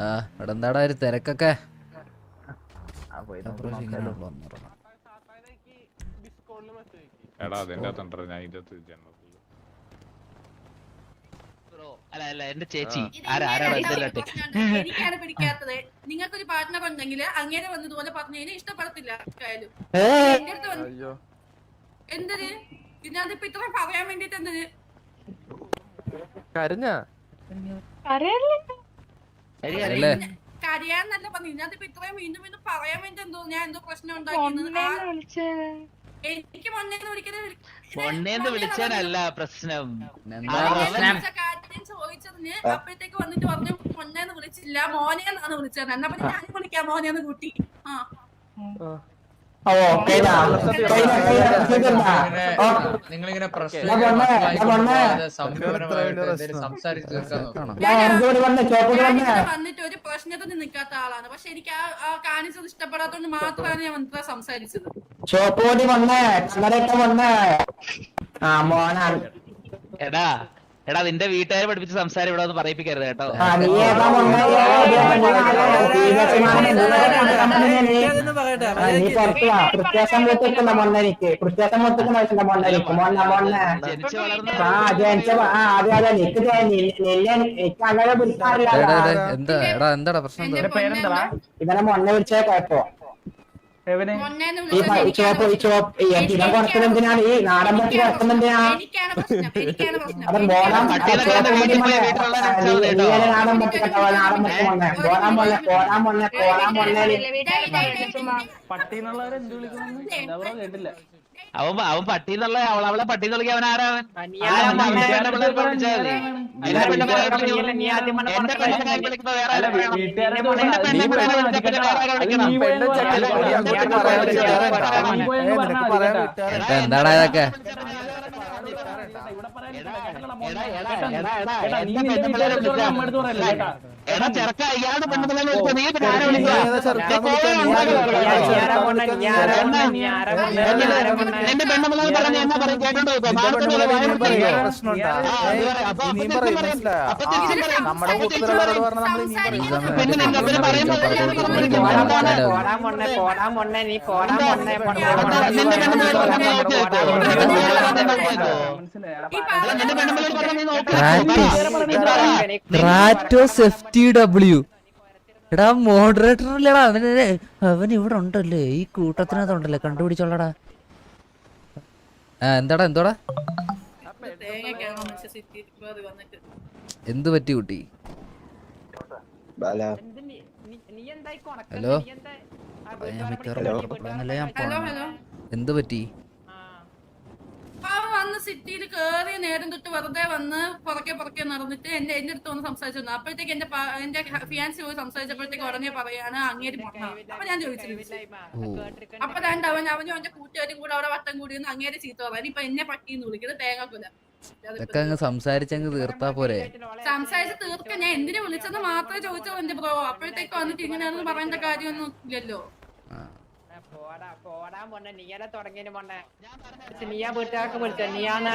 ആ ഇവിടെ എന്താടാ ഒരു തിരക്കൊക്കെ. എടാ അതിന്റെ അകത്തുണ്ടോ ഞാൻ ഇതിന്റെ അകത്ത് ജനറൽ അല്ല അല്ല എന്റെ ചേച്ചി. ആരാ എനിക്കാണ് പിടിക്കാത്തത് നിങ്ങൾക്കൊരു പാർട്ട്ണർ ഉണ്ടെങ്കിൽ അങ്ങനെ വന്ന് ഇതുപോലെ പറഞ്ഞു കഴിഞ്ഞാൽ ഇഷ്ടപ്പെടത്തില്ല ആയാലും എന്റെ അടുത്ത് വന്ന് അയ്യോ. എന്തിന് ഇതിനകത്ത് ഇത്ര പറയാൻ വേണ്ടിട്ട് എന്തിന് കരഞ്ഞ? അല്ലേ? കരയാന്നല്ല ഇപ്പൊ ഇത്രയും വീണ്ടും വീണ്ടും പറയാൻ വേണ്ടി എന്തോ ഞാൻ എന്തോ പ്രശ്നം ഉണ്ടാക്കിയത് എനിക്ക് മൊന്നേന്ന് വിളിക്കുന്നത് പൊണ്ണേന്ന് വിളിച്ചാനല്ല പ്രശ്നം. കാര്യം ചോദിച്ചതിന് അപ്പോഴത്തേക്ക് വന്നിട്ട് പറഞ്ഞു മൊന്നേന്ന് വിളിച്ചില്ല മോനെന്നാണ് വിളിച്ചത്. എന്നാ പിന്നെ ഞാൻ വിളിക്കാം മോനെന്ന് കൂട്ടി. ആ. സംസാരിച്ച് തീർക്കാൻ നോക്കണം വന്നിട്ട് ഒരു പ്രശ്നത്തിന് നിൽക്കാത്ത ആളാണ്. പക്ഷെ എനിക്ക് ആ കാണിച്ചത് ഇഷ്ടപ്പെടാത്തോണ്ട് മാത്രമാണ് ഞാൻ വന്നിട്ട് സംസാരിച്ചത്. ചോപ്പോടി വന്നേ കണ്ണടയൊക്കെ വന്നേ. ആ മോനാണ് എടാ എടാ നിന്റെ വീട്ടുകാരെ പഠിപ്പിച്ച സംസാരം ഇവിടെ ഒന്ന് പറയിപ്പിക്കരുത് കേട്ടോ ജനിച്ചു വളർന്ന എന്താ എടാ എന്താടാ പ്രശ്നം പേരെന്താ? ഇവനെ മൊന്നെ വിളിച്ചാൽ കുഴപ്പോ എവനെ? ഈ പ- ഈ എന്തിനാണ്? നാടൻ അത് ബോറാൻ. നാടൻ നാടൻ ബോറാൻ പട്ടി വിളിക്കുന്നു കേട്ടില്ല. അവൻ അവൻ പട്ടി എന്നുള്ള അവൾ അവളെ പട്ടി എന്നുള്ള അവൻ ആരാവൻ പറയാൻ പറയാൻ പറയാൻ പറയാൻ എന്താടാ ഇതൊക്കെ എടാ, എടാ, എടാ, ചെറുക്ക ഇയാളുടെ നീ പിന്നെ ആരെ വിളിക്കുക? നീ എന്റെ പറഞ്ഞ എന്നാ പറയും? കേട്ടോണ്ട്? പോയിക്കോ. പിന്നെ നിന്റെ നിന്റെ പറഞ്ഞ. റാറ്റോ ടി ഡബ്ല്യു എടാ മോഡറേറ്റർ ഇല്ലടാ അവന് അവൻ ഇവിടെ ഉണ്ടല്ലേ ഈ കൂട്ടത്തിനകത്തുണ്ടല്ലേ കണ്ടുപിടിച്ചോളടാ. ആ എന്താടാ എന്തോടാ? എന്ത് പറ്റി കുട്ടി? ഹലോ? എന്ത് പറ്റി? കേറിയ നേരം തൊട്ട് വെറുതെ വന്ന് പുറക്കെ പുറക്കെ നടന്നിട്ട് എന്റെ എന്റെ അടുത്ത് വന്ന് സംസാരിച്ചു വന്നു അപ്പോഴത്തേക്ക് എന്റെ എന്റെ ഫിയാൻസി പോയി സംസാരിച്ചപ്പോഴത്തേക്ക് ഉടനെ പറയാണ് അങ്ങേര് അപ്പൊ ഞാൻ ചോദിച്ചു അപ്പൊ രണ്ട് അവൻ അവനും അവന്റെ കൂട്ടുകാരും കൂടെ അവിടെ വട്ടം കൂടി നിന്ന് അങ്ങേരെ ചീത്ത പറയാൻ ഇപ്പൊ എന്നെ പട്ടിന്ന് വിളിക്കുന്നത് തേങ്ങാക്കുല ഇതൊക്കെ അങ്ങ് സംസാരിച്ചങ്ങ് തീർത്താ പോരെ. സംസാരിച്ച് തീർക്കാൻ ഞാൻ എന്തിനു വിളിച്ചെന്ന് മാത്രമേ ചോദിച്ചോ എന്റെ ബ്രോ. അപ്പോഴത്തേക്ക് വന്നിട്ട് ഇങ്ങനെയാണെന്ന് പറയേണ്ട കാര്യമൊന്നും ഇല്ലല്ലോ. പോടാ പോടാ മൊന്നെ നീയാ തുടങ്ങിയ മൊന്നെ നീയാ വീട്ടുകാർക്ക് വിളിച്ച? നീയാന്ന്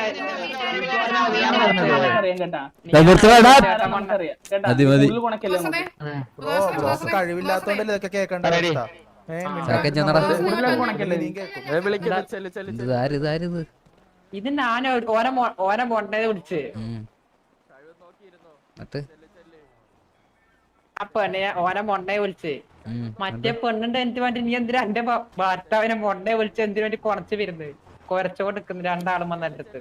കഴിവില്ലാത്തോണ്ടല്ലേ ഇതൊക്കെ. ഇത് ഞാൻ ഓരോ ഓന മൊണ്ണെ വിളിച്ച്. അപ്പൊ ഓന മൊണ്ണെ വിളിച്ച്. മറ്റേ പെണ്ണുണ്ട് എനിക്ക് വേണ്ടി നീ എന്തിനാ എന്റെ ഭർത്താവിനെ മൊണ്ടെ വിളിച്ച് എന്തിനു വേണ്ടി കുറച്ച് വരുന്നത്? കുറച്ചുകൊണ്ട് നിൽക്കുന്നു രണ്ടാളും വന്ന എന്റെ അടുത്ത്.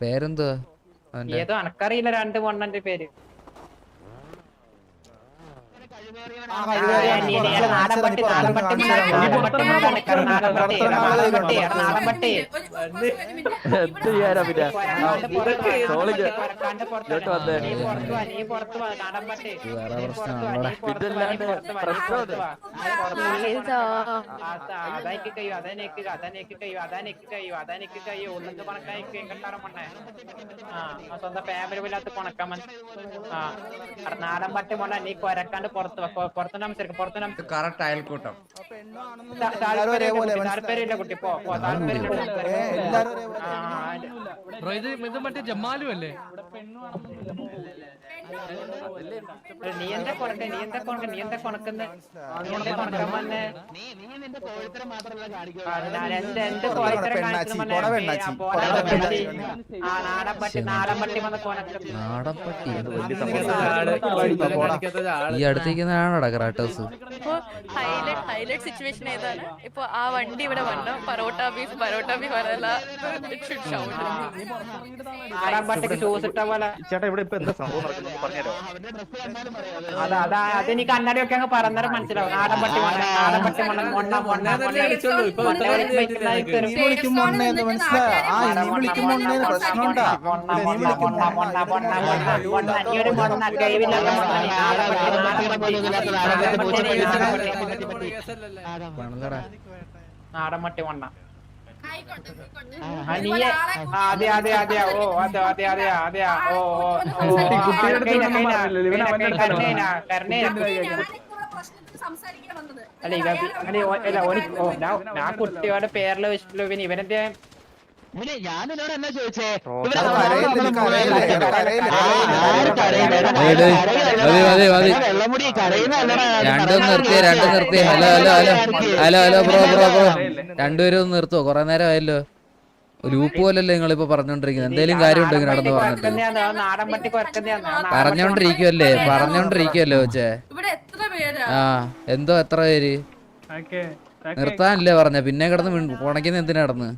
പേരെന്തുവാ? ഏതോ അനക്കറിയില്ല രണ്ട് മൊണ്ണന്റെ പേര്. നീ പ്രശ്നമാണല്ലോടാ. പുറത്ത് വാ, നീ ഇതല്ലാണ്ട് പുറത്ത് വാ, നീ പ്രശ്നം പുറത്ത് വാ. അതാ, അതായിക്ക് കഴിയും, അതെനിക്ക് അതെനിക്ക് കഴിയും, അതെനിക്ക് കഴിയും, അതെനിക്ക് കഴിയും. ഉള്ളിന്ന് കൊണക്കായി കേൾക്കണ്ടാറ് മണ്ണേ. ആ, ആ സ്വന്തം ഫാമിലി ഇല്ലാത്ത അവിടെ നാടൻ പട്ടി മൊണ്ണ നീ കൊരക്കാണ്ട് പുറത്ത് വാ കറക്റ്റ് അയൽക്കൂട്ടം. താല്പര്യമില്ല കുട്ടി പോ ഇത് മറ്റേ ജമാലു അല്ലേ? നീ എന്താ കൊണക്ക എന്താ കൊണക്ക എന്താ കൊണക്കുന്ന കാണിച്ചു. ഈ അടുത്തേക്കുന്നതാണോടാ ക്രാട്ടോസ് ഹൈലൈറ്റ് സിറ്റുവേഷൻ ഏതാണ് ഇപ്പൊ ആ വണ്ടി ഇവിടെ വന്നു പറോട്ട ബീഫ് പറോട്ട ബീഫ് പട്ടിക്ക് ഷൂസ് ഇട്ട പോലെ ചേട്ടാ ഇവിടെ ഇപ്പൊ എന്താ സംഭവം നടക്കുന്നത് പറഞ്ഞുതരോ അതാ അതാ അതെനിക്ക് കണ്ണടയൊക്കെ അങ്ങ് പറഞ്ഞാൽ മനസ്സിലാവും നാടൻ പട്ടി മണ്ണ നാടൻ പട്ടി മണ്ണ മൊണ്ണ മൊണ്ണ. നീ വിളിക്കും മൊണ്ണേന്ന് മനസ്സിലായോ? ആ, നീ വിളിക്കും മൊണ്ണേന്ന് പ്രശ്നമുണ്ടാ? നീ മൊണ്ണ അതെ അതെ അതെ ഓ അതെ അതെ അതെ അതെ ഓ. അല്ല ഇവ അല്ല ഓ- ഓ ഞാൻ ഞാൻ കുട്ടിയുടെ പേരിൽ വെച്ചിട്ടുള്ള. പിന്നെ ഇവനെന്റെ അത് കരയില്ല, നീ കരയില്ല, കരയില്ല, കരയില്ല. ഏയ് ഡേയ്, മതി മതി മതി രണ്ടും നിർത്തിയേ രണ്ടും നിർത്തിയേ hello hello hello. Hello hello bro bro bro. രണ്ടുപേരും ഒന്ന് നിർത്തുവോ കൊറേ നേരം ആയല്ലോ. ലൂപ്പ് പോലല്ലേ നിങ്ങളിപ്പോ പറഞ്ഞോണ്ടിരിക്കുന്നത്? എന്തേലും കാര്യമുണ്ടോ ഇങ്ങനെ നടന്നു പറഞ്ഞിട്ട് പറഞ്ഞോണ്ടിരിക്കുവല്ലേ? പറഞ്ഞോണ്ടിരിക്കുവല്ലേ കൊച്ചേ? എത്ര പേരാ? ആ എന്തോ എത്ര പേര്? ഓക്കെ നിർത്താനല്ലേ പറഞ്ഞ? പിന്നെ കിടന്ന് ഉണക്കുന്ന എന്തിനാ കിടന്ന്?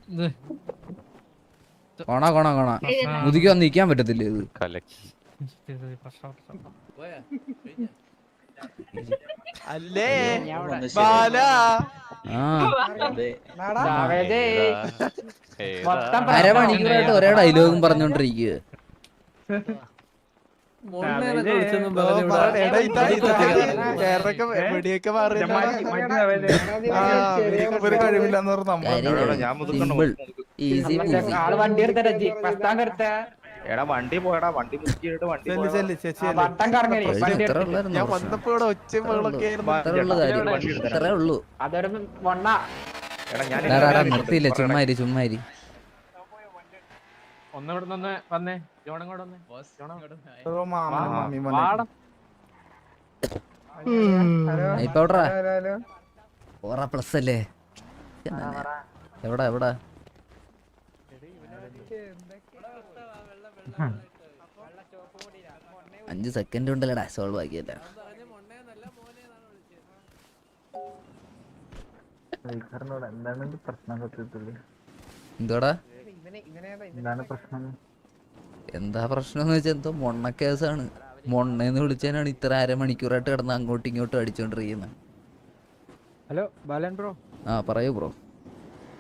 കൊണ കൊണ കൊണ മുതുക്കി വന്ന് നിൽക്കാൻ പറ്റത്തില്ല ഇത് അല്ലേ. ബാല അരമണിക്കൂറായിട്ട് ഒരേ ഡയലോഗും പറഞ്ഞോണ്ടിരിക്കുക വേറൊക്കെ എടാ വണ്ടി പോയടാ വണ്ടി മുക്കിയിട്ട് വണ്ടി ചെല്ലി ചെല്ലി ചേച്ചി വട്ടം കറങ്ങി വണ്ടി ഞാൻ വന്നപ്പോ ഇവിടെ ഒച്ച നിർത്തിയില്ല? ചുമ്മാരി ചുമ്മാരി നിന്ന് വന്നേ. ജോണങ്ങോട് വന്നേ. ഇപ്പൊ എവിടാ? പ്ലസ് അല്ലേ എവിടാ? എവിടാ? അഞ്ച് സെക്കൻഡ് ഉണ്ടല്ലടാ സോൾവ് ആക്കിയല്ല എന്തോടാ? എന്താ പ്രശ്നം എന്ന് വെച്ചാൽ എന്തോ മൊണ്ണ കേസാണ്. മൊണ്ണേന്ന് വിളിച്ചാണ് ഇത്ര അരമണിക്കൂറായിട്ട് കിടന്ന് അങ്ങോട്ടും ഇങ്ങോട്ടും അടിച്ചോണ്ടിരിക്കുന്നത് ഹലോ ബാലൻ ബ്രോ? ആ പറയൂ ബ്രോ.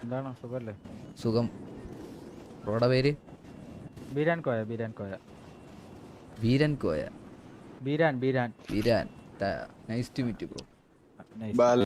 എന്താണ്? സുഖല്ലേ? സുഖം. ബ്രോയുടെ പേര്? Beeran Koya Beeran Koya. Veeran Koya. Beeran Beeran. Veeran nice to meet bro nice